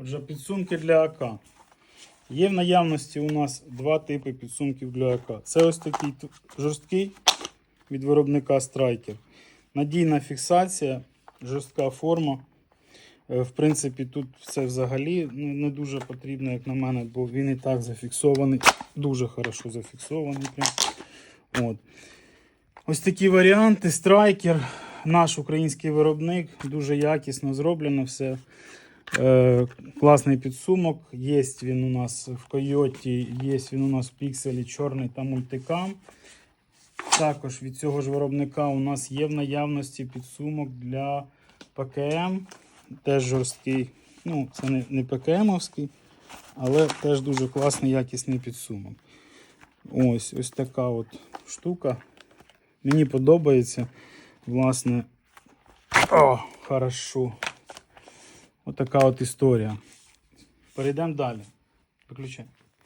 Отже, підсумки для АК. Є в наявності у нас два типи підсумків для АК. Це ось такий жорсткий від виробника Striker. Надійна фіксація, жорстка форма. Е, В принципі, тут це взагалі не дуже потрібно, як на мене, бо він і так зафіксований, дуже хорошо зафіксований. Прям. От. Ось такі варіанти. Страйкер, наш український виробник, дуже якісно зроблено все. Е, класний підсумок. Є він у нас в Койоті, є він у нас в пікселі чорний та мультикам. Також від цього ж виробника у нас є в наявності підсумок для ПКМ. Теж жорсткий. Ну, це не, не ПКМовський, але теж дуже класний якісний підсумок. Ось ось така от штука. Мені подобається. Власне. О, хорошо. Отака от історія. Перейдемо далі. Виключай.